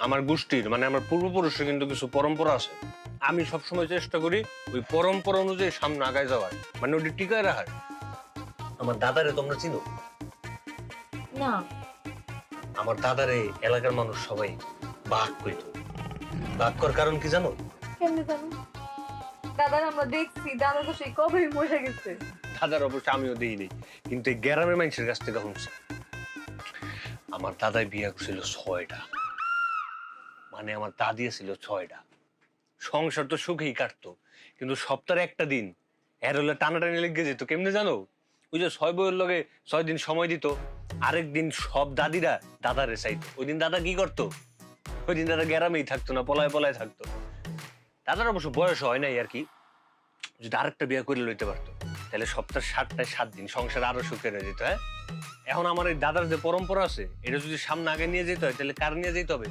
আমার গোষ্ঠীর মানে আমার পূর্বপুরুষের কিন্তু কিছু পরম্পরা আছে। আমি সবসময় চেষ্টা করি ওই পরম্পরা অনুযায়ী সামনে আগায় যাওয়ার মানে ওটি টিকায় রাখার। আমার দাদারে তোমরা চিনো? না। আমার দাদারে এলাকার মানুষ সবাই বাঘ কইত। বাঘ করার কারণ কি জানো? কেমনি জানো? দাদার আমরা দেখছি দাদা তো সেই কবেই মরে গেছে। দাদার অবশ্য আমিও দিইনি কিন্তু এই গ্রামের মানুষের কাছ থেকে শুনছি। আমার দাদাই বিয়ে করছিল ছয়টা। মানে আমার দাদি ছিল ছয়টা। সংসার তো সুখেই কাটতো, কিন্তু সপ্তাহে একটা দিন, এর হলে টানাটানি লেগে যেত, কেমনে জানো? ওই যে ছয় বইয়ের লগে ছয় দিন সময় দিত, আরেক দিন সব দাদিরা দাদারে চাইতো। ওই দিন দাদা কি করতো? ওই দিন দাদা গ্রামেই থাকতো না, পলায় পলায় থাকতো। দাদার অবশ্য বয়স হয় নাই আর কি, যদি আরেকটা বিয়ে করে লইতে পারতো, তাহলে সপ্তাহে সাতটায় সাত দিন সংসার আরও সুখের হয়ে যেত হ্যাঁ? এখন আমার এই দাদার যে পরম্পরা আছে, এটা যদি সামনে আগে নিয়ে যেতে হয়, তাহলে কার নিয়ে যেতে হবে?